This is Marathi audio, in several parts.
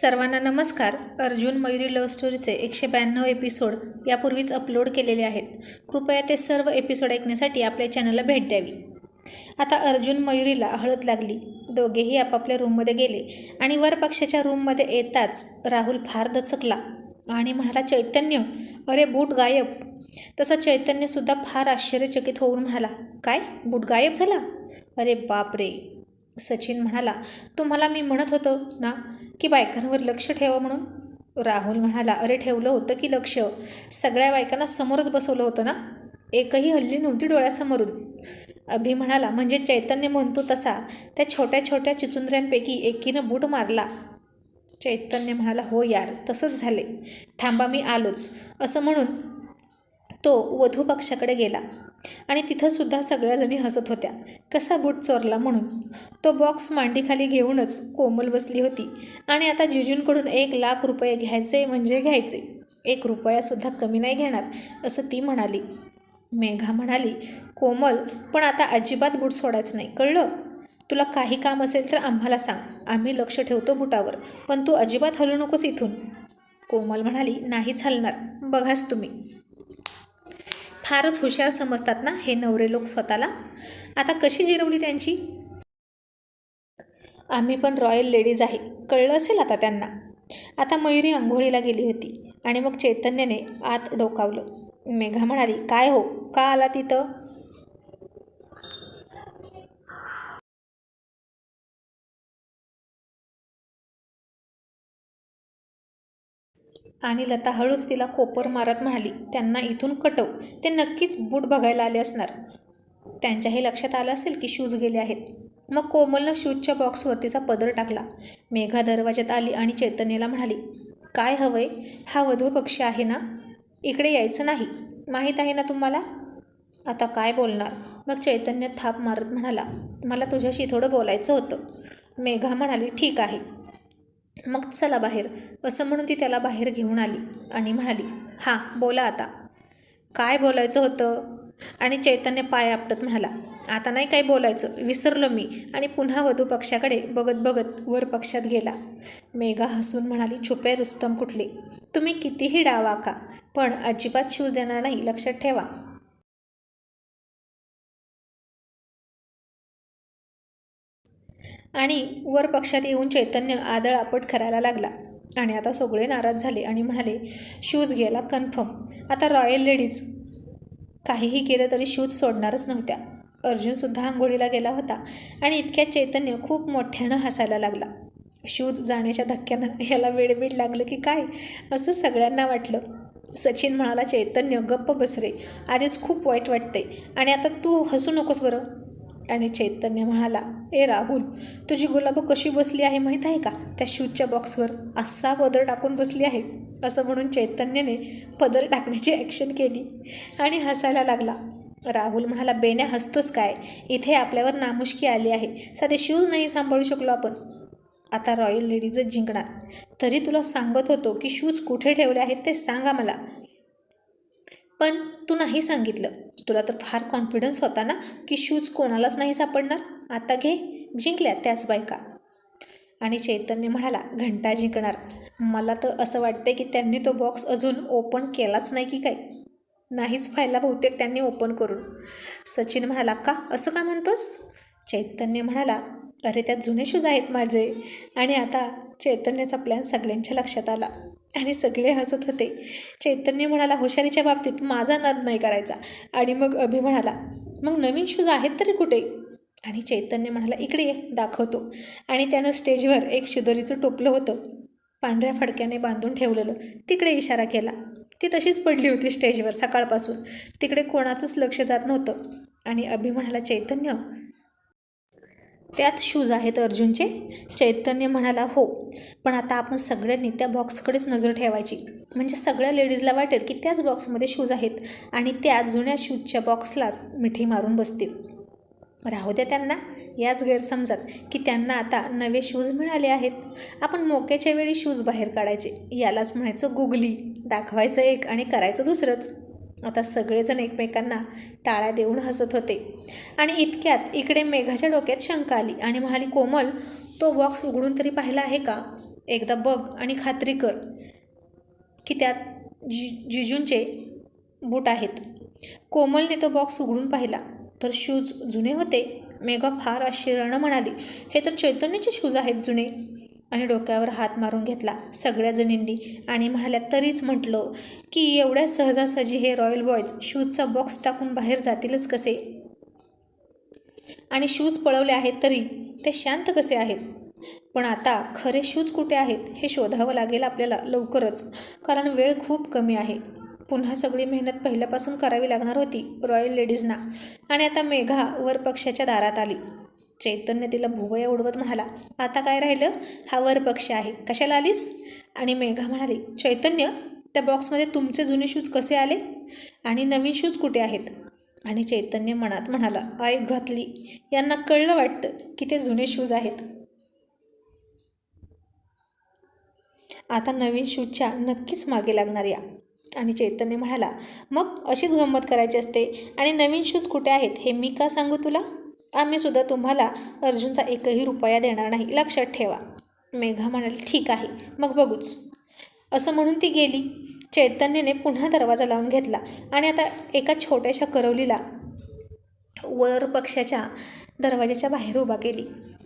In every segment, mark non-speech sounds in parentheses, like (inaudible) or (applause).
सर्वांना नमस्कार. अर्जुन मयुरी लव्ह स्टोरीचे एकशे ब्याण्णव एपिसोड यापूर्वीच अपलोड केलेले आहेत. कृपया ते सर्व एपिसोड ऐकण्यासाठी आपल्या चॅनलला भेट द्यावी. आता अर्जुन मयुरीला हळद लागली. दोघेही आपापल्या रूममध्ये गेले आणि वर पक्षाच्या रूममध्ये येताच राहुल फार दचकला आणि म्हणाला चैतन्य अरे बूट गायब. तसं चैतन्यसुद्धा फार आश्चर्यचकित होऊन म्हणाला काय? बूट गायब झाला? अरे बापरे. सचिन म्हणाला तुम्हाला मी म्हणत होतो ना की बायकांवर लक्ष ठेवा म्हणून राहुल म्हणाला अरे ठेवलं होतं की लक्ष? सगळ्या बायकांना समोरच बसवलं होतं ना? एकही हल्ली नव्हती डोळ्यासमोरून. अभि म्हणाला म्हणजे चैतन्य म्हणतो तसा. त्या छोट्या छोट्या चिचुंद्र्यांपैकी एकीनं बूट मारला. चैतन्य म्हणाला हो यार तसंच झाले थांबा मी आलोच. असं म्हणून तो वधू पक्षाकडे गेला. आणि तिथंसुद्धा सगळ्याजणी हसत होत्या. कसा बूट चोरला म्हणून? तो बॉक्स मांडीखाली घेऊनच कोमल बसली होती आणि आता जिजूंकडून एक लाख रुपये घ्यायचे म्हणजे घ्यायचे. एक रुपयासुद्धा कमी नाही घेणार असं ती म्हणाली. मेघा म्हणाली कोमल पण आता अजिबात बूट सोडायचं नाही कळलं? तुला काही काम असेल तर आम्हाला सांग आम्ही लक्ष ठेवतो बुटावर पण तू अजिबात हलू नकोस इथून. कोमल म्हणाली नाहीच हलणार बघाच तुम्ही. फारच हुशार समजतात ना हे नवरे लोक स्वतःला? आता कशी जिरवली त्यांची? आम्ही पण रॉयल लेडीज आहे. कळलं असेल आता त्यांना. आता मयुरी आंघोळीला गेली होती आणि मग चैतन्याने आत डोकावलं. मेघा म्हणाली काय हो? का आला तिथं? आणि लता हळूच तिला कोपर मारत म्हणाली त्यांना इथून कटव. ते नक्कीच बूट बघायला आले असणार. त्यांच्याही लक्षात आलं असेल की शूज गेले आहेत. मग कोमलनं शूजच्या बॉक्सवर तिचा पदर टाकला. मेघा दरवाज्यात आली आणि चैतन्याला म्हणाली काय हवंय? हा वधू पक्षी आहे ना? इकडे यायचं नाही. माहीत आहे ना तुम्हाला? आता काय बोलणार? मग चैतन्य थाप मारत म्हणाला मला तुझ्याशी थोडं बोलायचं होतं. मेघा म्हणाली ठीक आहे. मग चला बाहेर. असं म्हणून ती त्याला बाहेर घेऊन आली आणि म्हणाली हां बोला आता. काय बोलायचं होतं? आणि चैतन्य पाय आपटत म्हणाला आता नाही काय बोलायचं. विसरलो मी. आणि पुन्हा वधू पक्षाकडे बघत बघत वर पक्षात गेला. मेघा हसून म्हणाली छुपे रुस्तम कुठले? तुम्ही कितीही डावा का? पण अजिबात शिव देणार नाही लक्षात ठेवा. आणि वर पक्षात येऊन चैतन्य आदळ आपट करायला लागला. आणि आता सगळे नाराज झाले आणि म्हणाले शूज गेला कन्फर्म. आता रॉयल लेडीज. काहीही केलं तरी शूज सोडणारच नव्हत्या. अर्जुनसुद्धा आंघोळीला गेला होता आणि इतक्यात चैतन्य खूप मोठ्यानं हसायला लागला. शूज जाण्याच्या धक्क्यानं याला वेडबीड लागलं की काय? असं सगळ्यांना वाटलं. सचिन म्हणाला चैतन्य गप्प बसरे आधीच खूप वाईट वाटते आणि आता तू हसू नकोस बरं. आणि चैतन्य म्हणाला ए राहुल तुझी गुलाबं कशी बसली आहे माहीत आहे का? त्या शूजच्या बॉक्सवर असा पदर टाकून बसली आहे असं म्हणून चैतन्यने पदर टाकण्याची ॲक्शन केली आणि हसायला लागला. राहुल म्हणाला बेण्या हसतोस काय? इथे आपल्यावर नामुष्की आली आहे. साधे शूज नाही सांभाळू शकलो आपण. आता रॉयल लेडीजच जिंकणार. तरी तुला सांगत होतो की शूज कुठे ठेवले आहेत ते सांगा मला. पण तू नाही सांगितलं. तुला तर फार कॉन्फिडन्स होता ना की शूज कोणालाच नाही सापडणार? आता घे जिंकल्या त्याच बायका. आणि चैतन्य म्हणाला घंटा जिंकणार. मला तर असं वाटतंय की त्यांनी तो बॉक्स अजून ओपन केलाच नाही की काय? नाहीच व्हायला बहुतेक त्यांनी ओपन करून. सचिन म्हणाला का? असं का म्हणतोस? चैतन्य म्हणाला अरे त्यात जुने शूज आहेत माझे. आणि आता चैतन्याचा प्लॅन सगळ्यांच्या लक्षात आला. आणि सगळे हसत होते. चैतन्य म्हणाला हुशारीच्या बाबतीत माझा नाद नाही करायचा. आणि मग अभि म्हणाला मग नवीन शूज आहेत तरी कुठे? आणि चैतन्य म्हणाला इकडे ये दाखवतो. आणि त्यानं स्टेजवर एक शिदोरीचं टोपलं होतं. पांढऱ्या फडक्याने बांधून ठेवलेलं. तिकडे इशारा केला. ती तशीच पडली होती स्टेजवर सकाळपासून. तिकडे कोणाचंच लक्ष जात नव्हतं. आणि अभि म्हणाला चैतन्य त्यात शूज आहेत अर्जुनचे. चैतन्य म्हणाला हो पण आता आपण सगळ्यांनी त्या बॉक्सकडेच नजर ठेवायची. म्हणजे सगळ्या लेडीजला वाटेल की त्याच बॉक्समध्ये शूज आहेत आणि त्या जुन्या शूजच्या बॉक्सलाच मिठी मारून बसतील. राहू द्या त्यांना याच गैरसमजात की त्यांना आता नवे शूज मिळाले आहेत. आपण मोक्याच्या वेळी शूज बाहेर काढायचे. यालाच म्हणायचं गुगली. दाखवायचं एक आणि करायचं दुसरंच. आता सगळेजण एकमेकांना टाळ्या देऊन हसत होते. आणि इतक्यात इकडे मेघाच्या डोक्यात शंका आली. आणि म्हणाली कोमल तो बॉक्स उघडून तरी पाहिला आहे का? एकदा बघ आणि खात्री कर की त्यात जि जिजूंचे बूट आहेत. कोमलने तो बॉक्स उघडून पाहिला. तर शूज जुने होते? मेघा फार आश्चर्यानं म्हणाली. हे तर चैतन्याचे शूज आहेत जुने. आणि डोक्यावर हात मारून घेतला सगळ्या जणींनी. आणि म्हणाल्या तरीच म्हटलं की एवढ्या सहजासहजी हे रॉयल बॉयज शूजचा बॉक्स टाकून बाहेर जातीलच कसे? आणि शूज पळवले आहेत तरी ते शांत कसे आहेत? पण आता खरे शूज कुठे आहेत हे शोधावं लागेल आपल्याला लवकरच कारण वेळ खूप कमी आहे. पुन्हा सगळी मेहनत पहिल्यापासून करावी लागणार होती रॉयल लेडीजना. आणि आता मेघा वर पक्षाच्या दारात आली. चैतन्य तिला भुवया उडवत म्हणाला आता काय राहिलं? हा वर पक्ष आहे. कशाला आलीस? आणि मेघा म्हणाली चैतन्य त्या बॉक्समध्ये तुमचे जुने शूज कसे आले? आणि नवीन शूज कुठे आहेत? आणि चैतन्य मनात म्हणाला आई घातली. यांना कळलं वाटतं की ते जुने शूज आहेत. आता नवीन शूजच्या नक्कीच मागे लागणार या. आणि चैतन्य म्हणाला मग अशीच गंमत करायची असते? आणि नवीन शूज कुठे आहेत? हे मी का सांगू तुला? आम्ही सुद्धा तुम्हाला अर्जुनचा एकही रुपया देणार नाही. लक्षात ठेवा. मेघा म्हणाली ठीक आहे. मग बघूच. असं म्हणून ती गेली. चैतन्यने पुन्हा दरवाजा लावून घेतला आणि आता एका छोट्याशा करवलीला वर पक्षाच्या दरवाजाच्या बाहेर उभा केली.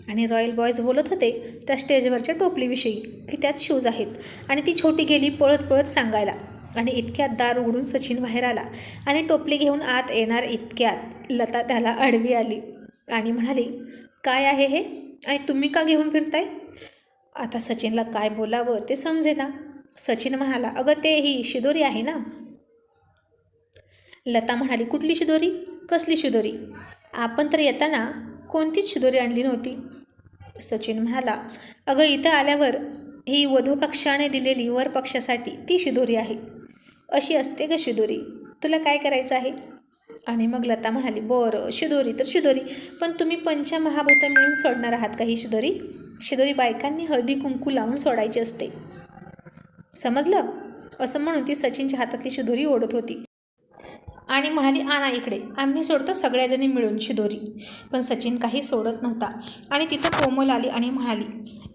आणि रॉयल बॉयज बोलत होते त्या स्टेजवरच्या टोपलीविषयी की त्यात शूज आहेत. आणि ती छोटी गेली पळत पळत सांगायला. आणि इतक्यात दार उघडून सचिन बाहेर आला. आणि टोपली घेऊन आत येणार इतक्यात लता त्याला आडवी आली. आणि म्हणाली काय आहे हे? आणि तुम्ही का घेऊन फिरताय? आता सचिनला काय बोलावं ते समजेना सचिन म्हणाला अगं ते ही शिदोरी आहे ना. लता म्हणाली कुठली शिदोरी? कसली शिदोरी? आपण तर येताना कोणतीच शिदोरी आणली नव्हती. सचिन म्हणाला अगं इथं आल्यावर ही वधू पक्षाने दिलेली वर पक्षासाठी ती शिदोरी आहे. अशी असते ग शिदोरी. तुला काय करायचं आहे? आणि मग लता म्हणाली बरं शिदोरी तर शिदोरी पण तुम्ही पंचमहाभूत मिळून सोडणार आहात का ही शिदोरी? शिदोरी बायकांनी हळदी कुंकू लावून सोडायची असते. समजलं? असं म्हणून ती सचिनच्या हातातली शिदोरी ओढत होती. आणि म्हणाली आणा इकडे आम्ही सोडतो सगळ्याजणी मिळून शिदोरी. पण सचिन काही सोडत नव्हता. आणि तिथं कोमल आली आणि म्हणाली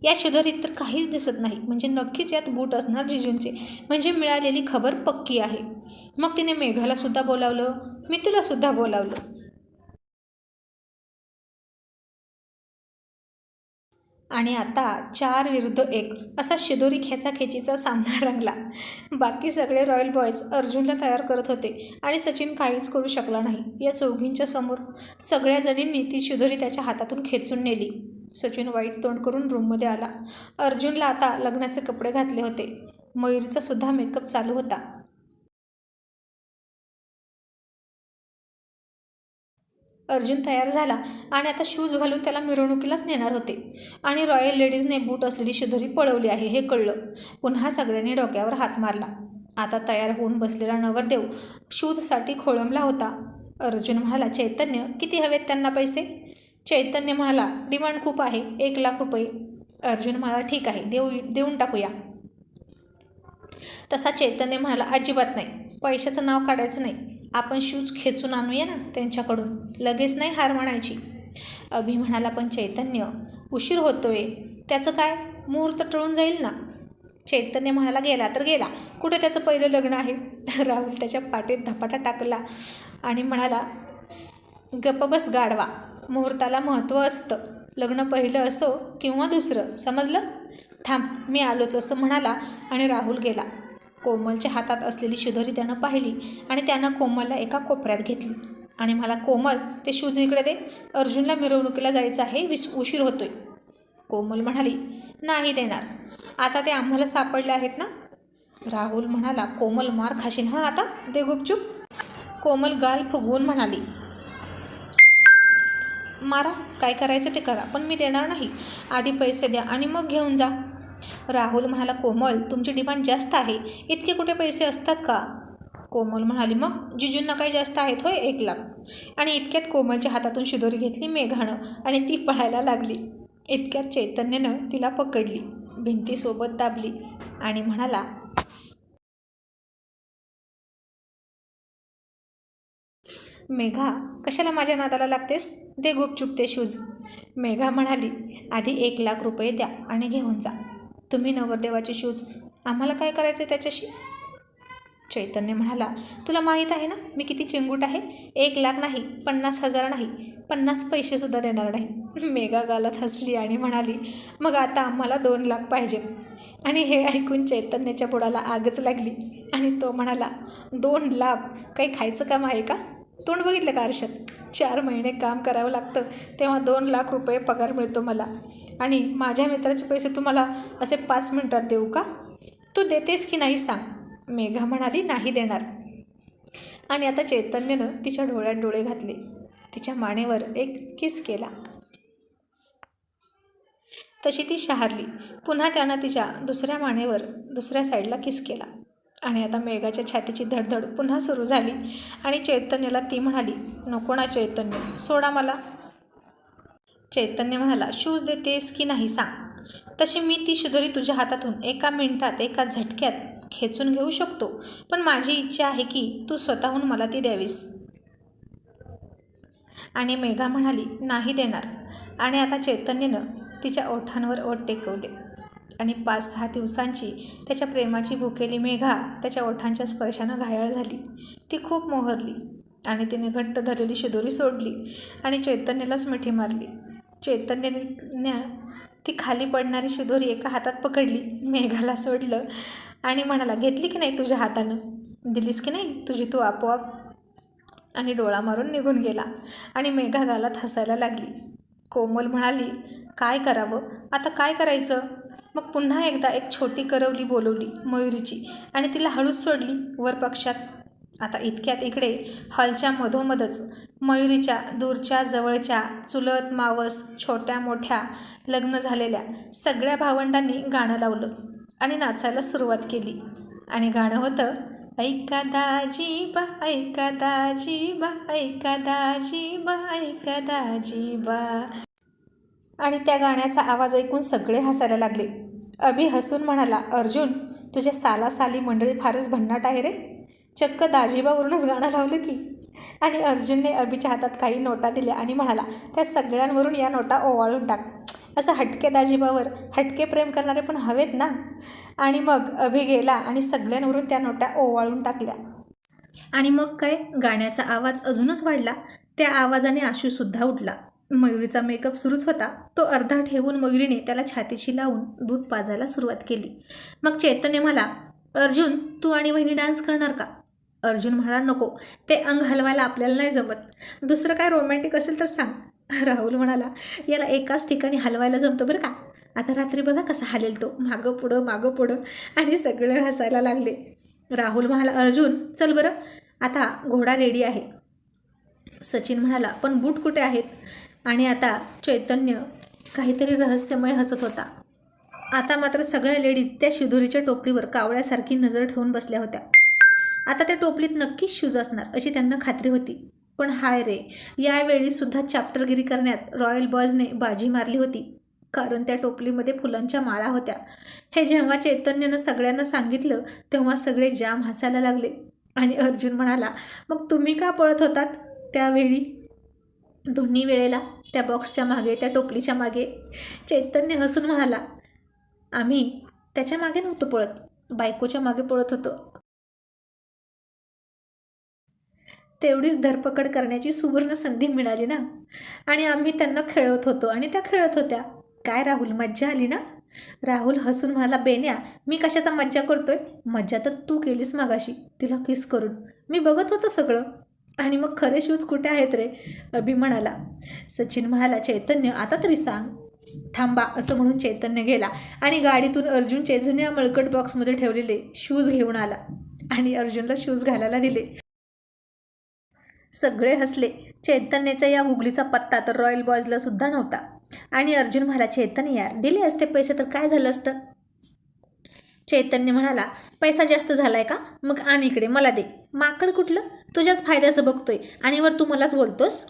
या शिदोरीत तर काहीच दिसत नाही. म्हणजे नक्कीच यात बूट असणार जिजूंचे. म्हणजे मिळालेली खबर पक्की आहे. मग तिने मेघाला सुद्धा बोलावलं मी सुद्धा बोलावलं. आणि आता चार विरुद्ध एक असा शिदोरी खेचाखेचीचा सामना (laughs) रंगला. बाकी सगळे रॉयल बॉयज अर्जुनला तयार करत होते आणि सचिन काहीच करू शकला नाही. या चौघींच्या समोर सगळ्या जणींनी ती शिदोरी त्याच्या हातातून खेचून नेली. सचिन वाईट तोंड करून रूममध्ये आला. अर्जुनला आता लग्नाचे कपडे घातले होते. मयुरीचा सुद्धा मेकअप चालू होता. अर्जुन तयार झाला आणि आता शूज घालून त्याला मिरवणुकीलाच नेणार होते. आणि रॉयल लेडीजने बूट असलेली शिदोरी पळवली आहे हे कळलं. पुन्हा सगळ्यांनी डोक्यावर हात मारला. आता तयार होऊन बसलेला नवरदेव शूजसाठी खोळंबला होता. अर्जुन म्हणाला चैतन्य किती हवेत त्यांना पैसे? चैतन्य म्हणाला डिमांड खूप आहे एक लाख रुपये. अर्जुन म्हणाला ठीक आहे देऊ देऊन टाकूया. तसा चैतन्य म्हणाला अजिबात नाही पैशाचं नाव काढायचं नाही. आपण शूज खेचून आणूया ना त्यांच्याकडून. लगेच नाही हार म्हणायची. अभि म्हणाला पण चैतन्य उशीर होतोय. त्याचं काय? मुहूर्त टळून जाईल ना? चैतन्य म्हणाला गेला तर गेला. कुठे त्याचं पहिलं लग्न आहे? (laughs) राहुल त्याच्या पाठीत धपाटा टाकला आणि म्हणाला गप्प बस गाडवा मुहूर्ताला महत्त्व असतं. लग्न पहिलं असो किंवा दुसरं. समजलं? थांब मी आलोच असं म्हणाला आणि राहुल गेला. कोमलच्या हातात असलेली शिदोरी त्यानं पाहिली आणि त्यानं कोमलला एका कोपऱ्यात घेतली. आणि मला कोमल ते शूज इकडे दे. अर्जुनला मिरवणुकीला जायचं आहे विस उशीर होतोय. कोमल म्हणाली नाही देणार. आता ते आम्हाला सापडले आहेत ना? राहुल म्हणाला कोमल मार खाशील हां आता? दे गुपचूप. कोमल गाल फुगवून म्हणाली मारा काय करायचं ते करा पण मी देणार नाही. आधी पैसे द्या आणि मग घेऊन जा. राहुल म्हणाला कोमल तुमची डिमांड जास्त आहे. इतके कुठे पैसे असतात का? कोमल म्हणाली मग जिजूंना काही जास्त आहेत होय एक लाख. आणि इतक्यात कोमलच्या हातातून शिदोरी घेतली मेघानं आणि ती पळायला लागली. इतक्यात चैतन्यानं तिला पकडली. भिंतीसोबत दाबली आणि म्हणाला मेघा कशाला माझ्या नादाला लागतेस? दे गुपचूप ते शूज. मेघा म्हणाली आधी एक लाख रुपये द्या आणि घेऊन जा. तुम्ही नवरदेवाचे शूज आम्हाला काय करायचं आहे त्याच्याशी? चैतन्य म्हणाला तुला माहीत आहे ना मी किती चिंगूट आहे? एक लाख नाही पन्नास हजार नाही पन्नास पैसेसुद्धा देणार नाही. (laughs) मेगा गालात हसली आणि म्हणाली मग आता आम्हाला दोन लाख पाहिजेत आणि हे ऐकून चैतन्याच्या बुडाला आगच लागली. आणि तो म्हणाला दोन लाख? काही खायचं काम आहे का? तोंड बघितलं का आरशात चार महिने काम करावं लागतं तेव्हा दोन लाख रुपये पगार मिळतो मला. आणि माझ्या मित्राचे पैसे तुम्हाला असे पाच मिनटात देऊ का? तू देतेस की नाही सांग. मेघा म्हणाली नाही देणार. आणि आता चैतन्यनं तिच्या डोळ्यात डोळे घातले. तिच्या मानेवर एक किस केला. तशी ती शहारली. पुन्हा त्यानं तिच्या दुसऱ्या मानेवर दुसऱ्या साईडला किस केला. आणि आता मेघाच्या छातीची धडधड पुन्हा सुरू झाली आणि चैतन्याला ती म्हणाली नको ना चैतन्य सोडा मला. चैतन्य म्हणाला शूज देतेस की नाही सांग. तशी मी ती शिदोरी तुझ्या हातातून एका मिनिटात एका झटक्यात खेचून घेऊ शकतो पण माझी इच्छा आहे की तू स्वतःहून मला ती द्यावीस. आणि मेघा म्हणाली नाही देणार. आणि आता चैतन्यनं तिच्या ओठांवर ओठ टेकवले. आणि पाच सहा दिवसांची त्याच्या प्रेमाची भुकेली मेघा त्याच्या ओठांच्या स्पर्शानं घायाळ झाली. ती खूप मोहरली आणि तिने घट्ट धरलेली शिदोरी सोडली आणि चैतन्यालाच मिठी मारली. चैतन्याने ती खाली पडणारी शिदोरी एका हातात पकडली मेघाला सोडलं आणि म्हणाला घेतली की नाही तुझ्या हातानं? दिलीस की नाही तुझी तू आपोआप? आणि डोळा मारून निघून गेला आणि मेघा गालात हसायला लागली. कोमल म्हणाली काय करावं? आता काय करायचं? मग पुन्हा एकदा एक छोटी करवली बोलवली मयुरीची आणि तिला हळूच सोडली वर पक्षात. आता इतक्यात इकडे हॉलच्या मधोमधच मयुरीच्या दूरच्या जवळच्या चुलत मावस छोट्या मोठ्या लग्न झालेल्या सगळ्या भावंडांनी गाणं लावलं आणि नाचायला सुरुवात केली. आणि गाणं होतं ऐका दाजी बा ऐका दाजी बा ऐका दाजी बा ऐका दाजी बा. आणि त्या गाण्याचा आवाज ऐकून सगळे हसायला लागले. अभि हसून म्हणाला अर्जुन तुझ्या साला साली मंडळी फारच भन्नाट आहे रे. चक्क दाजीबावरूनच गाणं लावलं की. आणि अर्जुनने अभिच्या हातात काही नोटा दिल्या आणि म्हणाला त्या सगळ्यांवरून या नोटा ओवाळून टाक. असं हटके दाजीबावर हटके प्रेम करणारे पण हवेत ना. आणि मग अभि गेला आणि सगळ्यांवरून त्या नोटा ओवाळून टाकल्या. आणि मग काय? गाण्याचा आवाज अजूनच वाढला. त्या आवाजाने आशूसुद्धा उठला. मयुरीचा मेकअप सुरूच होता. तो अर्धा ठेवून मयुरीने त्याला छातीशी लावून दूध पाजायला सुरुवात केली. मग चैतन्य मला अर्जुन तू आणि वहिनी डान्स करणार का? अर्जुन म्हणाला नको. ते अंग हलवायला आपल्याला नाही जमत. दुसरं काय रोमॅन्टिक असेल तर सांग. राहुल म्हणाला याला एकाच ठिकाणी हलवायला जमतं बरं का? आता रात्री बघा कसा हलेल तो. मागं पुढं मागं पुढं आणि सगळे हसायला लागले. राहुल म्हणाला अर्जुन चल बरं. आता घोडा रेडी आहे. सचिन म्हणाला पण बूट कुठे आहेत? आणि आता चैतन्य काहीतरी रहस्यमय हसत होता. आता मात्र सगळ्या लेडीज त्या शिदोरीच्या टोपलीवर कावळ्यासारखी नजर ठेवून बसल्या होत्या. आता त्या टोपलीत नक्कीच शूज असणार अशी त्यांना खात्री होती. पण हाय रे यावेळी सुद्धा चॅप्टरगिरी करण्यात रॉयल बॉयजने बाजी मारली होती. कारण त्या टोपलीमध्ये फुलांच्या माळा होत्या. हे जेव्हा चैतन्यानं सगळ्यांना सांगितलं तेव्हा सगळे जाम हसायला लागले. आणि अर्जुन म्हणाला मग तुम्ही का पळत होतात त्यावेळी? दोन्ही वेळेला त्या बॉक्सच्या मागे त्या टोपलीच्या मागे चैतन्य हसून म्हणाला आम्ही त्याच्यामागे नव्हतो पळत. बायकोच्या मागे पळत होतो. तेवढीच धरपकड करण्याची सुवर्ण संधी मिळाली ना. आणि आम्ही त्यांना खेळत होतो आणि त्या खेळत होत्या. काय राहुल मज्जा आली ना? राहुल हसून म्हणाला बेन्या मी कशाचा मज्जा करतोय? मज्जा तर तू केलीस मागाशी. तिला किस करून. मी बघत होतं सगळं. आणि मग खरे शूज कुठे आहेत रे? अभि म्हणाला. सचिन म्हणाला चैतन्य आता तरी सांग. थांबा असं म्हणून चैतन्य गेला आणि गाडीतून अर्जुन जुन्या मळकट बॉक्समध्ये ठेवलेले शूज घेऊन आला आणि अर्जुनला शूज घालायला दिले. सगळे हसले. चैतन्याचा या गुगलीचा पत्ता तर रॉयल बॉयजला सुद्धा नव्हता. आणि अर्जुन म्हणाला चैतन्य यार दिले असते पैसे तर काय झालं असतं? चैतन्य म्हणाला पैसा जास्त झालाय का? मग आण इकडे मला दे. माकड कुठलं? तुझ्याच फायद्याचं बघतोय. आणि वर तू मलाच बोलतोस?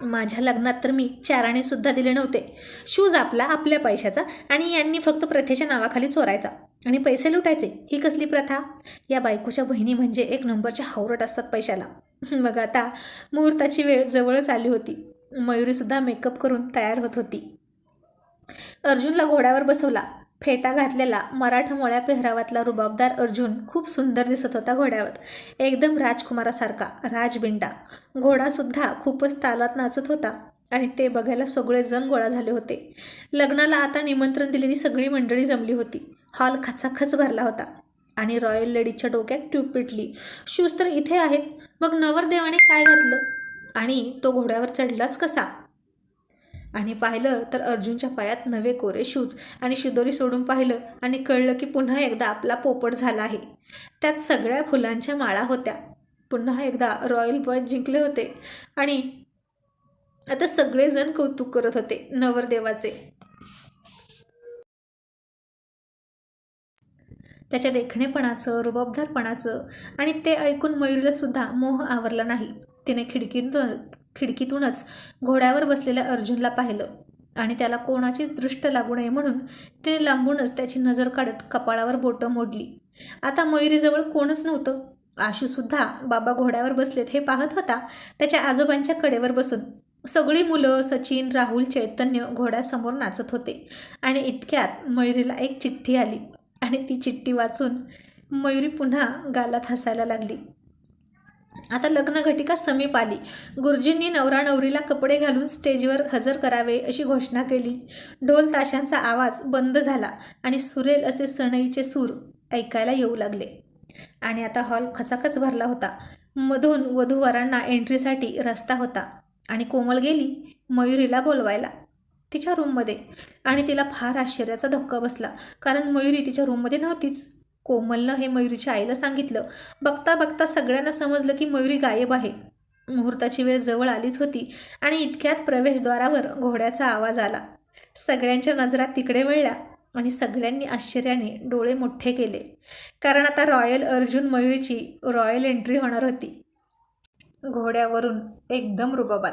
माझ्या लग्नात तर मी चाराने सुद्धा दिले नव्हते. शूज आपला आपल्या पैशाचा आणि यांनी फक्त प्रथेच्या नावाखाली चोरायचा. आणि पैसे लुटायचे. ही कसली प्रथा? या बायकोच्या बहिणी म्हणजे एक नंबरच्या हावरट असतात पैशाला. (laughs) मग आता मुहूर्ताची वेळ जवळच आली होती. मयुरीसुद्धा मेकअप करून तयार होत होती. अर्जुनला घोड्यावर बसवला. फेटा घातलेला मराठमोळ्या पेहरावातला रुबाबदार अर्जुन खूप सुंदर दिसत होता घोड्यावर. एकदम राजकुमारासारखा राजबिंडा. घोडासुद्धा खूपच तालात नाचत होता आणि ते बघायला सगळेजण गोळा झाले होते. लग्नाला आता निमंत्रण दिलेली सगळी मंडळी जमली होती. हॉल खचाखच भरला होता आणि रॉयल लेडीच्या डोक्यात ट्यूब पिटली. शूज तर इथे आहेत. मग नवरदेवाने काय घातलं? आणि तो घोड्यावर चढलाच कसा? आणि पाहिलं तर अर्जुनच्या पायात नवे कोरे शूज आणि शिदोरी सोडून पाहिलं आणि कळलं की पुन्हा एकदा आपला पोपट झाला आहे. त्यात सगळ्या फुलांच्या माळा होत्या. पुन्हा एकदा रॉयल बॉय जिंकले होते. आणि आता सगळेजण कौतुक करत होते नवरदेवाचे. त्याच्या देखणेपणाचं रुबाबदारपणाचं आणि ते ऐकून मयूरलासुद्धा मोह आवरला नाही. तिने खिडकीतून खिडकीतूनच घोड्यावर बसलेल्या अर्जुनला पाहिलं. आणि त्याला कोणाचीच दृष्ट लागू नये म्हणून तिने लांबूनच त्याची नजर काढत कपाळावर बोटं मोडली. आता मयुरीजवळ कोणच नव्हतं. आशूसुद्धा बाबा घोड्यावर बसलेत हे पाहत होता त्याच्या आजोबांच्या कडेवर बसून. सगळी मुलं सचिन राहुल चैतन्य घोड्यासमोर नाचत होते. आणि इतक्यात मयुरीला एक चिठ्ठी आली. आणि ती चिठ्ठी वाचून मयुरी पुन्हा गालात हसायला लागली. आता लग्नघटिका समीप आली. गुरुजींनी नवरा नवरीला कपडे घालून स्टेजवर हजर करावे अशी घोषणा केली. ढोल ताशांचा आवाज बंद झाला आणि सुरेल असे सणईचे सूर ऐकायला येऊ लागले. आणि आता हॉल खचाखच भरला होता. मधून वधूवरांना एंट्रीसाठी रस्ता होता आणि कोमल गेली मयुरीला बोलवायला. तिच्या रूममध्ये आणि तिला फार आश्चर्याचा धक्का बसला. कारण मयुरी तिच्या रूममध्ये नव्हतीच. कोमलनं हे मयुरीच्या आईला सांगितलं. बघता बघता सगळ्यांना समजलं की मयुरी गायब आहे. मुहूर्ताची वेळ जवळ आलीच होती आणि इतक्यात प्रवेशद्वारावर घोड्याचा आवाज आला. सगळ्यांच्या नजरा तिकडे वळल्या आणि सगळ्यांनी आश्चर्याने डोळे मोठे केले. कारण आता रॉयल अर्जुन मयुरीची रॉयल एंट्री होणार होती. घोड्यावरून एकदम रुबाबात.